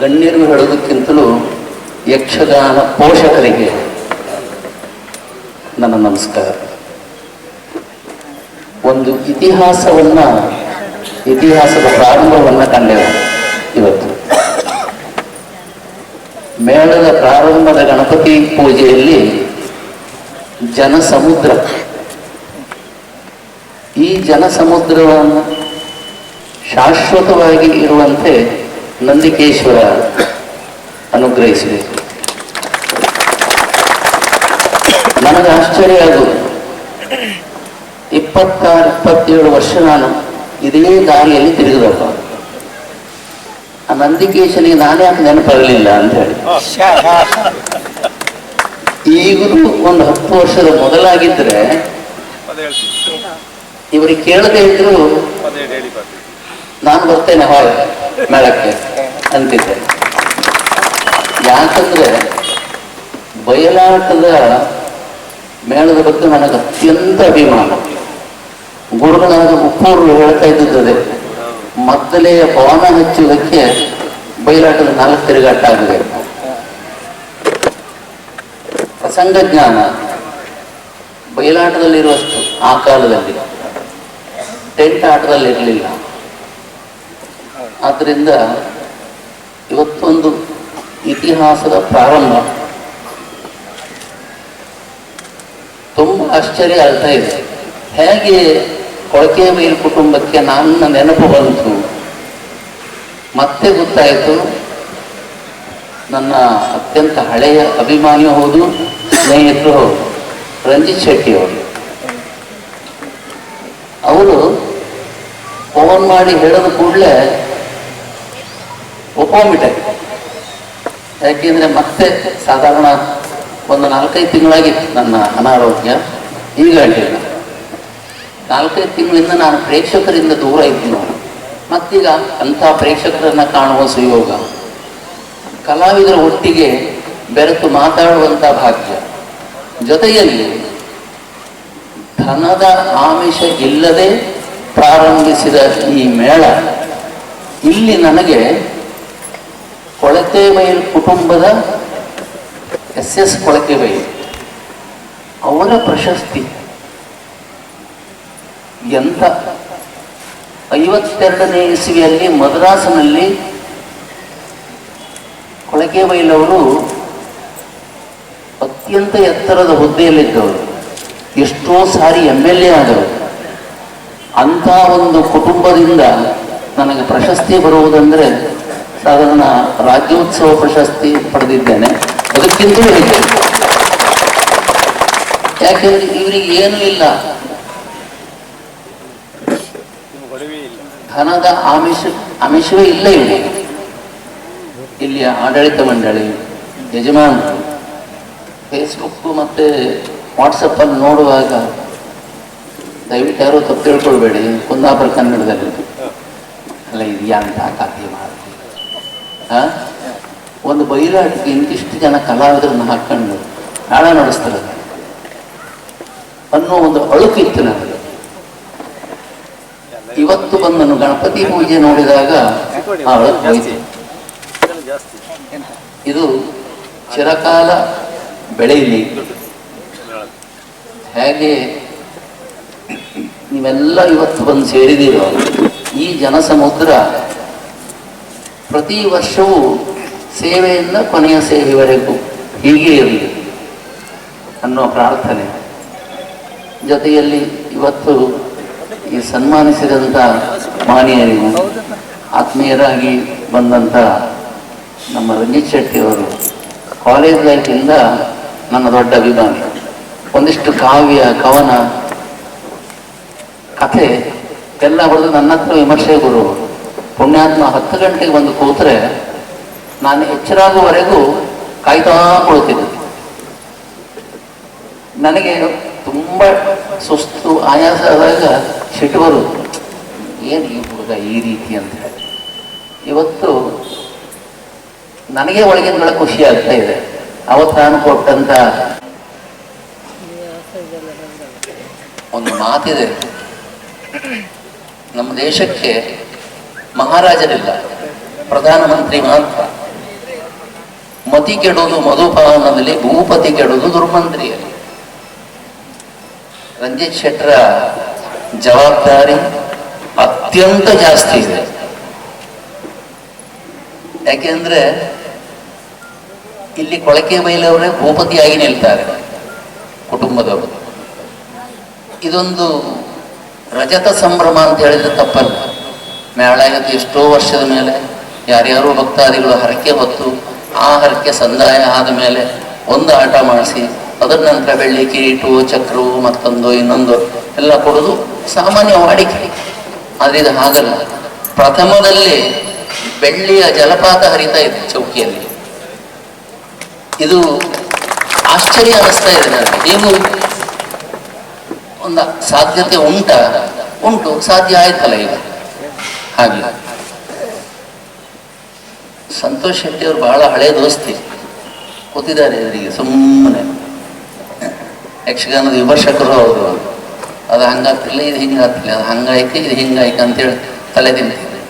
ಗಣ್ಯರು ಹೇಳೋದಕ್ಕಿಂತಲೂ ಯಕ್ಷಗಾನ ಪೋಷಕರಿಗೆ ನನ್ನ ನಮಸ್ಕಾರ. ಒಂದು ಇತಿಹಾಸವನ್ನ, ಇತಿಹಾಸದ ಪ್ರಾರಂಭವನ್ನ ಕಂಡೆವು ಇವತ್ತು. ಮೇಳದ ಪ್ರಾರಂಭದ ಗಣಪತಿ ಪೂಜೆಯಲ್ಲಿ ಜನಸಮುದ್ರ. ಈ ಜನಸಮುದ್ರವನ್ನು ಶಾಶ್ವತವಾಗಿ ಇರುವಂತೆ ನಂದಿಕೇಶ್ವರ ಅನುಗ್ರಹಿಸಬೇಕು. ನನಗೆ ಆಶ್ಚರ್ಯ ಅದು ಇಪ್ಪತ್ತಾರು ಇಪ್ಪತ್ತೇಳು ವರ್ಷ ನಾನು ಇದೇ ದಾರಿಯಲ್ಲಿ ತಿರುಗಿದಪ್ಪ ಆ ನಂದಿಕೇಶನಿಗೆ ನಾನೇ ಯಾಕೆ ನೆನಪಾಗಲಿಲ್ಲ ಅಂತ ಹೇಳಿ. ಈಗಲೂ ಒಂದು ಹತ್ತು ವರ್ಷದ ಮೊದಲಾಗಿದ್ರೆ ಇವರಿಗೆ ಕೇಳದೇ ಇದ್ರು ಹೇಳಿ ನಾನು ಬರ್ತೇನೆ ಹಾಯ್ ಮೇಳಕ್ಕೆ. ಅಂತಿದ್ದೆ ಯಾಕಂದ್ರೆ ಬಯಲಾಟದ ಮೇಳದ ಬಗ್ಗೆ ನನಗೆ ಅತ್ಯಂತ ಅಭಿಮಾನ. ಗುರುಗಳಾದ ಉಪ್ಪೂರು ಹೇಳ್ತಾ ಇದ್ದದೆ ಮೊದಲೇ ಪವನ ಹಚ್ಚುವುದಕ್ಕೆ ಬಯಲಾಟದ ನಾಲ್ಕು ತಿರುಗಾಟ ಆಗಿದೆ. ಪ್ರಸಂಗ ಜ್ಞಾನ ಬಯಲಾಟದಲ್ಲಿರುವಷ್ಟು ಆ ಕಾಲದಲ್ಲಿ ಟೆಂಟ್ ಆಟದಲ್ಲಿ ಇರಲಿಲ್ಲ ಇವತ್ತೊಂದು ಇತಿಹಾಸದ ಪ್ರಾರಂಭ ತುಂಬ ಆಶ್ಚರ್ಯ ಆಗ್ತಾ ಇದೆ. ಹೇಗೆ ಕೊಳಕೆ ಮೈಲ್ ಕುಟುಂಬಕ್ಕೆ ನನ್ನ ನೆನಪು ಬಂತು. ಮತ್ತೆ ಗೊತ್ತಾಯಿತು. ನನ್ನ ಅತ್ಯಂತ ಹಳೆಯ ಅಭಿಮಾನಿ ಹೌದು, ಸ್ನೇಹಿತರು ರಂಜಿತ್ ಶೆಟ್ಟಿ ಅವರು. ಅವರು ಫೋನ್ ಮಾಡಿ ಹೇಳಿದ ಕೂಡಲೇ ಒಪ್ಕೊಂಡ್ಬಿಟ್ಟೆ ಯಾಕೆಂದ್ರೆ ಮತ್ತೆ ಸಾಧಾರಣ ಒಂದು ನಾಲ್ಕೈದು ತಿಂಗಳಾಗಿತ್ತು ನನ್ನ ಅನಾರೋಗ್ಯ. ಈಗ ಅಡ್ಡಿಲ್ಲ ನಾಲ್ಕೈದು ತಿಂಗಳಿಂದ ನಾನು ಪ್ರೇಕ್ಷಕರಿಂದ ದೂರ ಇದ್ದೀನಿ ಮತ್ತೀಗ ಅಂಥ ಪ್ರೇಕ್ಷಕರನ್ನ ಕಾಣುವ ಸುಯೋಗ. ಕಲಾವಿದರ ಒಟ್ಟಿಗೆ ಬೆರೆತು ಮಾತಾಡುವಂಥ ಭಾಗ್ಯ. ಜೊತೆಯಲ್ಲಿ ಧನದ ಆಮಿಷ ಇಲ್ಲದೆ ಪ್ರಾರಂಭಿಸಿದ ಈ ಮೇಳ ಇಲ್ಲಿ ನನಗೆ ಕೊಳತೆ ಬೈಲ್ ಕುಟುಂಬದ ಎಸ್ ಎಸ್ ಕೊಳಕೆ ಬೈಲ್ ಅವರ ಪ್ರಶಸ್ತಿ ಎಂತ ಐವತ್ತೆರಡನೇ ಇಸವಿಯಲ್ಲಿ ಮದ್ರಾಸಿನಲ್ಲಿ ಕೊಳಕೆ ಅವರು ಅತ್ಯಂತ ಎತ್ತರದ ಹುದ್ದೆಯಲ್ಲಿದ್ದವರು. ಎಷ್ಟೋ ಸಾರಿ ಎಂ ಎಲ್ ಎ ಆದರು ಅಂಥ ಒಂದು ಕುಟುಂಬದಿಂದ ನನಗೆ ಪ್ರಶಸ್ತಿ ಬರುವುದಂದ್ರೆ ಸಾಧಾರಣ ರಾಜ್ಯೋತ್ಸವ ಪ್ರಶಸ್ತಿ ಪಡೆದಿದ್ದೇನೆ. ಅದಕ್ಕಿಂತಲೂ ಹೆಚ್ಚು. ಯಾಕೆಂದ್ರೆ ಇವರಿಗೆ ಏನೂ ಇಲ್ಲ. ಧನದ ಆಮಿಷ, ಆಮಿಷವೇ ಇಲ್ಲ ಇವರಿಗೆ. ಇಲ್ಲಿಯ ಆಡಳಿತ ಮಂಡಳಿ, ಯಜಮಾನರು ಫೇಸ್ಬುಕ್ ಮತ್ತೆ ವಾಟ್ಸಪ್ಪಲ್ಲಿ ನೋಡುವಾಗ ದಯವಿಟ್ಟು ಯಾರು ತಪ್ಪು ತಿಳ್ಕೊಳ್ಬೇಡಿ. ಕುಂದಾಪುರ ಕನ್ನಡದಲ್ಲಿ. ಅಲ್ಲ, ಇದೆಯಾ ಅಂತ ಕಾಫಿ ಮಾಡಿ? ಒಂದು ಬಯಲಾಟಿಗೆ ಇಂತಿಷ್ಟು ಜನ ಕಲಾವಿದರನ್ನ ಹಾಕೊಂಡು ನಾಳ ನಡೆಸ್ತಾರೆ. ಅನ್ನೋ ಒಂದು ಅಳುಕಿತ್ತು ನನಗೆ. ಇವತ್ತು ಬಂದನು ಗಣಪತಿ ಪೂಜೆ ನೋಡಿದಾಗ ಆ ಅಳುಕು ಇದು ಚಿರಕಾಲ ಬೆಳೆಯಲಿ. ಹೇಗೆ ನೀವೆಲ್ಲ ಇವತ್ತು ಬಂದು ಸೇರಿದಿರೋ ಈ ಜನಸಮುದ್ರ ಪ್ರತಿ ವರ್ಷವೂ ಸೇವೆಯಿಂದ ಕೊನೆಯ ಸೇವೆವರೆಗೂ ಹೀಗೆ ಇರಲಿ ಅನ್ನೋ ಪ್ರಾರ್ಥನೆ. ಜೊತೆಯಲ್ಲಿ ಇವತ್ತು ಈ ಸನ್ಮಾನಿಸಿದಂಥ ಮಾನ್ಯರಿಗೂ, ಆತ್ಮೀಯರಾಗಿ ಬಂದಂಥ ನಮ್ಮ ರಂಜಿತ್ ಶೆಟ್ಟಿಯವರು ಕಾಲೇಜ್ ಲೈಫಿಂದ ನನ್ನ ದೊಡ್ಡ ಅಭಿಮಾನಿ. ಒಂದಿಷ್ಟು ಕಾವ್ಯ, ಕವನ, ಕಥೆ, ಎಲ್ಲ ಬರೆದು ನನ್ನ ಹತ್ರ ವಿಮರ್ಶೆ ಗುರು ಪುಣ್ಯಾತ್ಮ ಹತ್ತು ಗಂಟೆಗೆ ಬಂದು ಕೂತ್ರೆ ನಾನು ಎಚ್ಚರಾಗುವವರೆಗೂ ಕಾಯ್ತಾ ಕುಳಿತಿದ್ದೆ. ನನಗೆ ತುಂಬ ಸುಸ್ತು ಆಯಾಸ ಆದಾಗ ಸಿಟ್ಟು ಏನು ಈ ಹುಡುಗ ಈ ರೀತಿ ಅಂತ ಹೇಳಿ? ಇವತ್ತು ನನಗೆ ಒಳಗಿನ ಖುಷಿ ಆಗ್ತಾ ಇದೆ. ಅವತ್ತು ನಾನು ಕೊಟ್ಟಂತ ಒಂದು ಮಾತಿದೆ. ನಮ್ಮ ದೇಶಕ್ಕೆ ಮಹಾರಾಜರಿಲ್ಲ ಪ್ರಧಾನಮಂತ್ರಿ ಮಾತ್ರ. ಮತಿ ಕೆಡೋದು ಮಧುಪಾನದಲ್ಲಿ, ಭೂಪತಿ ಕೆಡೋದು ದುರ್ಮಂತ್ರಿಯಲ್ಲಿ. ರಂಜಿತ್ ಶೆಟ್ಟರ ಜವಾಬ್ದಾರಿ ಅತ್ಯಂತ ಜಾಸ್ತಿ ಇದೆ. ಯಾಕೆಂದ್ರೆ ಇಲ್ಲಿ ಕೊಳಕೆ ಬೈಲವರೇ ಭೂಪತಿಯಾಗಿ ನಿಲ್ತಾರೆ ಕುಟುಂಬದವರು. ಇದೊಂದು ರಜತ ಸಂಭ್ರಮ ಅಂತ ಹೇಳಿದ್ರೆ ತಪ್ಪಲ್ಲ. ಮೇಳಾಗತ್ತೆ ಎಷ್ಟೋ ವರ್ಷದ ಮೇಲೆ ಯಾರ್ಯಾರೋ ಭಕ್ತಾದಿಗಳು ಹರಕೆ ಹೊತ್ತು ಆ ಹರಕೆ ಸಂದಾಯ ಆದ ಮೇಲೆ ಒಂದು ಆಟ ಮಾಡಿಸಿ, ಅದರ ನಂತರ ಬೆಳ್ಳಿ ಕಿರೀಟು, ಚಕ್ರವು, ಮತ್ತೊಂದು, ಇನ್ನೊಂದು ಎಲ್ಲ ಕೊಡೋದು ಸಾಮಾನ್ಯ ವಾಡಿಕೆ. ಆದರೆ ಇದು ಹಾಗಲ್ಲ. ಪ್ರಥಮದಲ್ಲಿ ಬೆಳ್ಳಿಯ ಜಲಪಾತ ಹರಿತಾ ಇದೆ ಚೌಕಿಯಲ್ಲಿ. ಇದು ಆಶ್ಚರ್ಯ ಅನಿಸ್ತಾ ಇದೆ ನನಗೆ. ಒಂದು ಸಾಧ್ಯತೆ ಉಂಟ? ಉಂಟು, ಸಾಧ್ಯ ಆಯ್ತಲ್ಲ ಈಗ. ಹಾಗೆ. ಸಂತೋಷ್ ಶೆಟ್ಟಿ ಅವರು ಬಹಳ ಹಳೆ ದೋಸ್ತಿ. ಕೂತಿದ್ದಾರೆ ಇವರಿಗೆ ಸುಮ್ಮನೆ. ಯಕ್ಷಗಾನದ ವಿಮರ್ಶಕರು ಅವರು ಅದು ಹಂಗಾಗ್ತಿಲ್ಲ ಇದು ಹಿಂಗಾಗ್ತಿಲ್ಲ ಅದು ಹಂಗಾಯ್ತು ಇದು ಹಿಂಗಾಯ್ತು ಅಂತೇಳಿ ತಲೆ ತಿಂತಿದೆ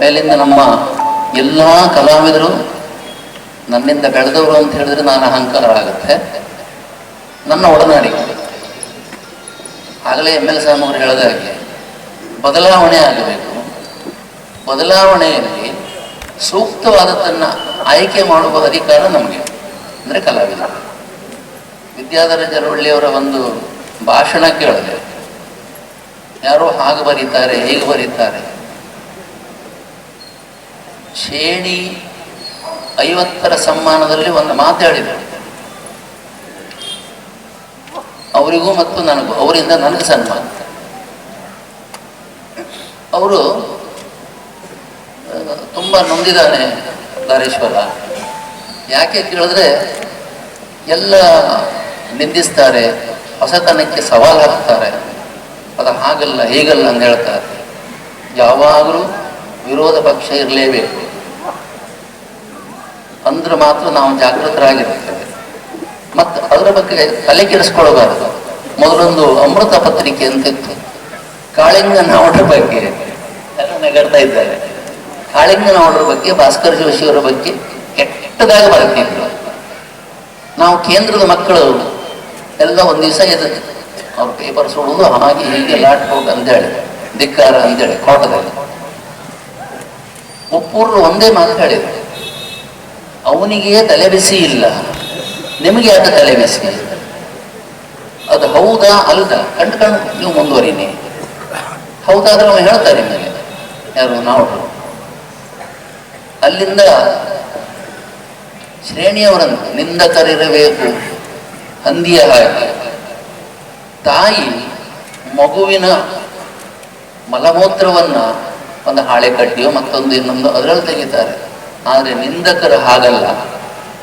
ಮೇಲಿಂದ ನಮ್ಮ ಎಲ್ಲ ಕಲಾವಿದರು ನನ್ನಿಂದ ಬೆಳೆದವರು ಅಂತ ಹೇಳಿದ್ರೆ ನಾನು ಅಹಂಕಾರ ಆಗುತ್ತೆ. ನನ್ನ ಒಡನಾಡಿಗೆ. ಆಗಲೇ ಎಂ ಎಲ್ ಸಾಮ್ ಹೇಳಿದ ಹಾಗೆ, ಬದಲಾವಣೆ ಆಗಬೇಕು. ಬದಲಾವಣೆಯಲ್ಲಿ ಸೂಕ್ತವಾದದ್ದನ್ನು ಆಯ್ಕೆ ಮಾಡುವ ಅಧಿಕಾರ ನಮಗೆ, ಅಂದರೆ ಕಲಾವಿದ. ವಿದ್ಯಾಧರ ಜರವಳ್ಳಿಯವರ ಒಂದು ಭಾಷಣ ಕೇಳಿದೆ. ಯಾರೋ ಹಾಗೆ ಬರೀತಾರೆ, ಹೇಗೆ ಬರೀತಾರೆ. ಶೇಣಿ ಐವತ್ತರ ಸಮ್ಮಾನದಲ್ಲಿ ಒಂದು ಮಾತಾಡಿದರು ಅವರಿಗೂ ಮತ್ತು ನನಗೂ, ಅವರಿಂದ ನನಗೆ ಸನ್ಮಾನ. ಅವರು ತುಂಬ ನೊಂದಿದ್ದಾನೆ ದಾರೇಶ್ವರ ಯಾಕೆ ಕೇಳಿದ್ರೆ ಎಲ್ಲ ನಿಂದಿಸ್ತಾರೆ, ಹೊಸತನಕ್ಕೆ ಸವಾಲು ಹಾಕ್ತಾರೆ. ಅದು ಹಾಗಲ್ಲ, ಹೀಗಲ್ಲ ಅಂತ ಹೇಳ್ತಾರೆ. ಯಾವಾಗಲೂ ವಿರೋಧ ಪಕ್ಷ ಇರಲೇಬೇಕು. ಅಂದ್ರೆ ಮಾತ್ರ ನಾವು ಜಾಗೃತರಾಗಿರ್ತೇವೆ. ಮತ್ತು ಅದರ ಬಗ್ಗೆ ತಲೆ ಕೆಡಿಸ್ಕೊಳ್ಬಾರ್ದು. ಮೊದಲೊಂದು ಅಮೃತ ಪತ್ರಿಕೆ ಅಂತಿತ್ತು. ಕಾಳಿಂಗ ನಾವು ಬಗ್ಗೆ ಎಲ್ಲ ನಗಡ್ತಾ ಇದ್ದಾರೆ. ಕಾಳಿಂಗನ ಅವರ ಬಗ್ಗೆ, ಭಾಸ್ಕರ್ ಜೋಶಿಯವರ ಬಗ್ಗೆ ಕೆಟ್ಟದಾಗಿ ಬರ್ತಿದ್ರು ನಾವು ಕೇಂದ್ರದ ಮಕ್ಕಳು ಎಲ್ಲ ಒಂದು ದಿವಸ ಎದ್ದು ಅವ್ರ ಪೇಪರ್ ಸುಡುವುದು ಹಾಗೆ ಹೀಗೆ ಲಾಟ್ ಅಂತ ಅಂತೇಳಿ ಧಿಕ್ಕಾರ ಅಂತೇಳಿ ಕೋಟದಲ್ಲಿ. ಒಪ್ಪೂರ್ರು ಒಂದೇ ಮಾತು ಹೇಳಿದ್ರು. ಅವನಿಗೆ ತಲೆ ಬಿಸಿ ಇಲ್ಲ. ನಿಮಗೆ ಯಾಕೆ ತಲೆಬಿಸಿ ಅದು ಹೌದಾ ಅಲ್ದ? ಕಂಡು ಕಂಡು ನೀವು ಮುಂದುವರಿನಿ. ಹೌದಾದ್ರೆ ಅವನು ಹೇಳ್ತಾರೆ ನಿಮಗೆ. ಯಾರು? ನಾವು ಅಲ್ಲಿಂದ ಶ್ರೇಣಿಯವರನ್ನು ನಿಂದಕರಿರಬೇಕು ಹಂದಿಯ ಹಾಗೆ. ತಾಯಿ ಮಗುವಿನ ಮಲಮೂತ್ರವನ್ನ ಒಂದು ಹಾಳೆ ಕಟ್ಟಿಯೋ ಮತ್ತೊಂದು ಇನ್ನೊಂದು ಅದರಲ್ಲಿ ತೆಗಿತಾರೆ. ಆದರೆ ನಿಂದಕರು ಹಾಗಲ್ಲ.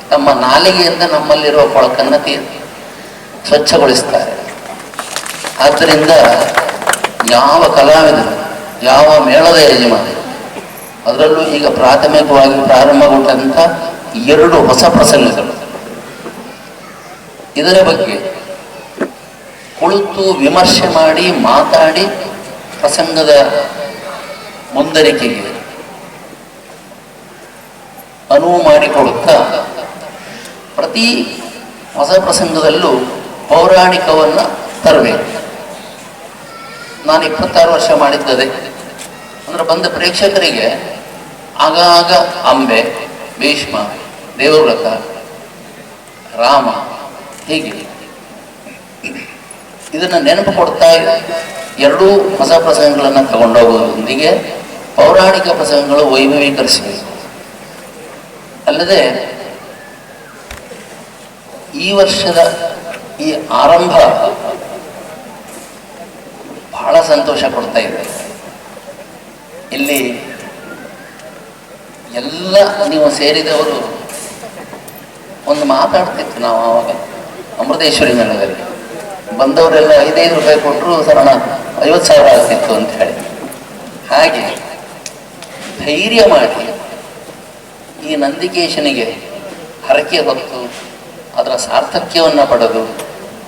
ತಮ್ಮ ನಾಲಿಗೆಯಿಂದ ನಮ್ಮಲ್ಲಿರುವ ಕೊಳಕನ್ನ ಸ್ವಚ್ಛಗೊಳಿಸ್ತಾರೆ. ಆದ್ದರಿಂದ ಯಾವ ಕಲಾವಿದರು, ಯಾವ ಮೇಳದ ಯಜಮಾನ ಅದರಲ್ಲೂ ಈಗ ಪ್ರಾಥಮಿಕವಾಗಿ ಪ್ರಾರಂಭಗೊಂಡಂತ ಎರಡು ಹೊಸ ಪ್ರಸಂಗಗಳು. ಇದರ ಬಗ್ಗೆ ಕುಳಿತು ವಿಮರ್ಶೆ ಮಾಡಿ ಮಾತಾಡಿ ಪ್ರಸಂಗದ ಮುಂದರಿಕೆಗೆ ಅನುವು ಮಾಡಿಕೊಡುತ್ತಾ ಪ್ರತಿ ಹೊಸ ಪ್ರಸಂಗದಲ್ಲೂ ಪೌರಾಣಿಕವನ್ನು ತರಬೇಕು. ನಾನು ಇಪ್ಪತ್ತಾರು ವರ್ಷ ಮಾಡಿದ್ದದೆ. ಅಂದ್ರೆ ಬಂದ ಪ್ರೇಕ್ಷಕರಿಗೆ ಆಗಾಗ ಅಂಬೆ, ಭೀಷ್ಮ, ದೇವವ್ರತ, ರಾಮ ಹೀಗೆ. ಇದನ್ನ ನೆನಪು ಕೊಡ್ತಾ ಎರಡೂ ಹೊಸ ಪ್ರಸಂಗಗಳನ್ನು ತಗೊಂಡೋಗೋದ್ರೊಂದಿಗೆ ಪೌರಾಣಿಕ ಪ್ರಸಂಗಗಳು ವೈಭವೀಕರಿಸಬೇಕು. ಅಲ್ಲದೆ ಈ ವರ್ಷದ ಈ ಆರಂಭ ಬಹಳ ಸಂತೋಷ ಕೊಡ್ತಾ ಇದೆ. ಇಲ್ಲಿ ಎಲ್ಲ ನೀವು ಸೇರಿದವರು ಒಂದು ಮಾತಾಡ್ತಿತ್ತು ನಾವು ಆವಾಗ ಅಮೃತೇಶ್ವರಿ ಮೇಳದಲ್ಲಿ. ಬಂದವರೆಲ್ಲ ಐದೈದು ರೂಪಾಯಿ ಕೊಟ್ಟರು ಸರಣ ಐವತ್ತು ಸಾವಿರ ಆಗ್ತಿತ್ತು ಅಂತ ಹೇಳಿ. ಹಾಗೆ ಧೈರ್ಯ ಮಾಡಿ ಈ ನಂದಿಕೇಶನಿಗೆ ಹರಕೆ ಹೊತ್ತು ಅದರ ಸಾರ್ಥಕ್ಯವನ್ನು ಪಡೆದು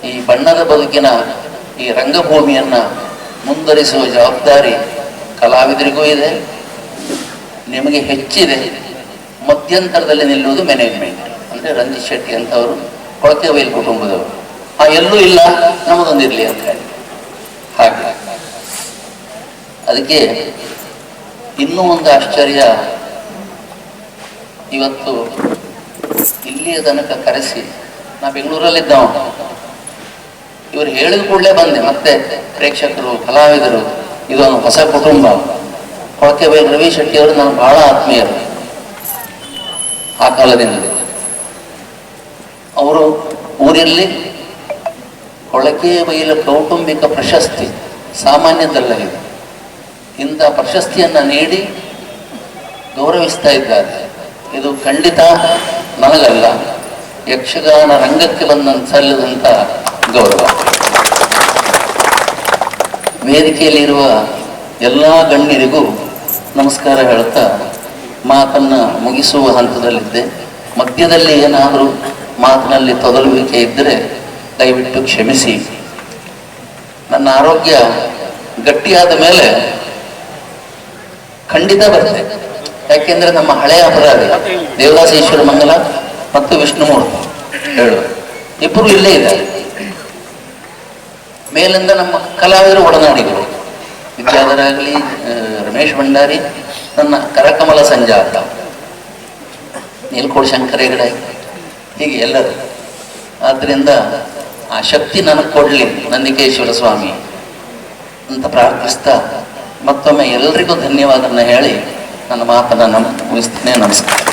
ಈ ಬಣ್ಣದ ಬದುಕಿನ ಈ ರಂಗಭೂಮಿಯನ್ನು ಮುಂದುವರಿಸುವ ಜವಾಬ್ದಾರಿ ಕಲಾವಿದರಿಗೂ ಇದೆ. ನಿಮಗೆ ಹೆಚ್ಚಿದೆ ಮಧ್ಯಂತರದಲ್ಲಿ ನಿಲ್ಲುವುದು ಮ್ಯಾನೇಜ್ಮೆಂಟ್ ಅಂದ್ರೆ ರಂಜಿತ್ ಶೆಟ್ಟಿ ಅಂತವರು, ಕೊಳಕೆ ಬೈಲ್ ಕುಟುಂಬದವರು. ಆ ಎಲ್ಲೂ ಇಲ್ಲ ನಮಗೊಂದಿರಲಿ ಅಂತ ಹೇಳಿ. ಹಾಗೆ. ಅದಕ್ಕೆ ಇನ್ನೂ ಒಂದು ಆಶ್ಚರ್ಯ. ಇವತ್ತು ಇಲ್ಲಿಯ ತನಕ ಕರೆಸಿ ನಾ ಬೆಂಗಳೂರಲ್ಲಿದ್ದವ ಇವರು ಹೇಳಿದ ಕೂಡಲೇ ಬಂದೆ, ಮತ್ತೆ ಪ್ರೇಕ್ಷಕರು, ಕಲಾವಿದರು, ಇದೊಂದು ಹೊಸ ಕುಟುಂಬ. ಕೊಳಕೆ ಬೈ ರವಿ ಶೆಟ್ಟಿ ಅವರು ನಾನು ಬಹಳ ಆತ್ಮೀಯರು ಆ ಕಾಲದಿಂದ. ಅವರು ಊರಲ್ಲಿ ಕೊಳಕೆ ಬೈಲ ಕೌಟುಂಬಿಕ ಪ್ರಶಸ್ತಿ ಸಾಮಾನ್ಯದಲ್ಲ ಇದು. ಇಂಥ ಪ್ರಶಸ್ತಿಯನ್ನ ನೀಡಿ ಗೌರವಿಸ್ತಾ ಇದ್ದಾರೆ. ಇದು ಖಂಡಿತ ನನಗಲ್ಲ, ಯಕ್ಷಗಾನ ರಂಗಕ್ಕೆ ಬಂದಂತ ಸಲ್ಲದಂತ ಗೌರವ. ವೇದಿಕೆಯಲ್ಲಿರುವ ಎಲ್ಲ ಗಣ್ಯರಿಗೂ ನಮಸ್ಕಾರ ಹೇಳ್ತಾ ಮಾತನ್ನ ಮುಗಿಸುವ ಹಂತದಲ್ಲಿದ್ದೆ. ಮಧ್ಯದಲ್ಲಿ ಏನಾದರೂ ಮಾತಿನಲ್ಲಿ ತೊದಲುವಿಕೆ ಇದ್ದರೆ ದಯವಿಟ್ಟು ಕ್ಷಮಿಸಿ. ನನ್ನ ಆರೋಗ್ಯ ಗಟ್ಟಿಯಾದ ಮೇಲೆ ಖಂಡಿತ ಬರುತ್ತೆ. ಯಾಕೆಂದ್ರೆ ನಮ್ಮ ಹಳೆಯ ಅಪರಾಧಿ ದೇವದಾಸ ಈಶ್ವರ ಮಂಗಲ ಮತ್ತು ವಿಷ್ಣುಮೂರ್ತಿ ಹೇಳು. ಇಬ್ಬರು ಇಲ್ಲೇ ಇದ್ದಾರೆ. ಮೇಲಿಂದ ನಮ್ಮ ಕಲಾವಿದರು ಒಡನಾಡಿಗಳು ವಿದ್ಯಾಧರಾಗಲಿ ರಮೇಶ್ ಭಂಡಾರಿ, ನನ್ನ ಕರಕಮಲ ಸಂಜಾತ ನೀಲ್ಕೋಡ್ ಶಂಕರ ಹೆಗಡೆ ಹೀಗೆ ಎಲ್ಲರೂ. ಆದ್ದರಿಂದ ಆ ಶಕ್ತಿ ನನಗೆ ಕೊಡಲಿ, ನಂದಿಕೇಶ್ವರ ಸ್ವಾಮಿ ಅಂತ ಪ್ರಾರ್ಥಿಸ್ತಾ ಮತ್ತೊಮ್ಮೆ ಎಲ್ರಿಗೂ ಧನ್ಯವಾದವನ್ನು ಹೇಳಿ ನನ್ನ ಮಾತನ್ನು ನಮ್ಮ ಮುಗಿಸ್ತೇನೆ, ನಮಸ್ಕಾರ.